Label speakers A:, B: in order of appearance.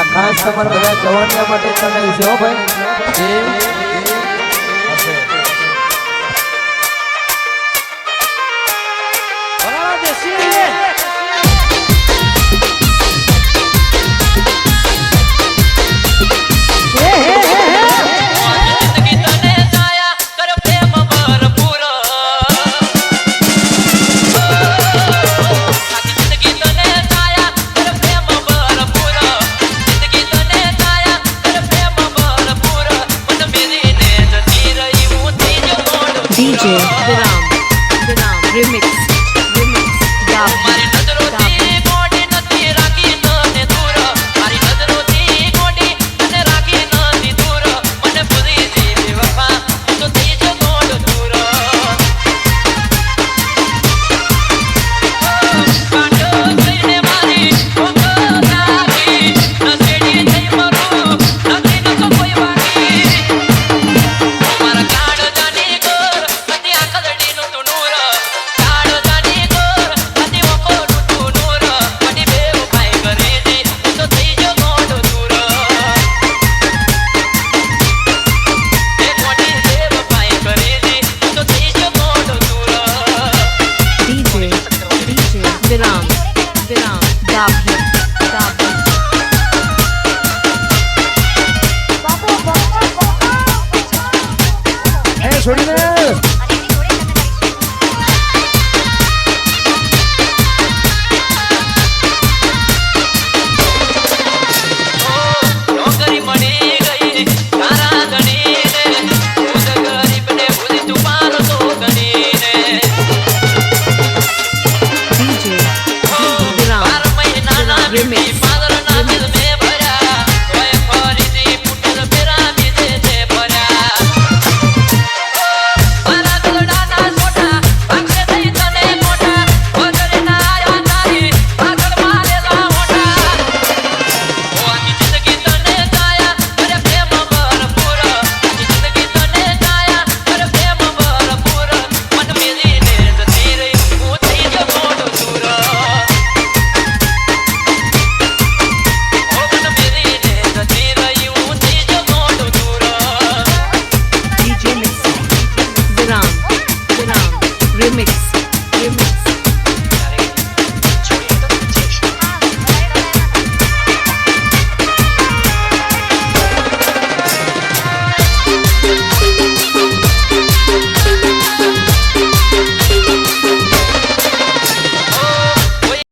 A: આ ખાસ તમારા બધા જવાનના માટે તમે જો હો ભાઈ.
B: DJ Drum Drum Remix. Remix. Yapma વિરામ ડાભી
A: ડાભી છોડીને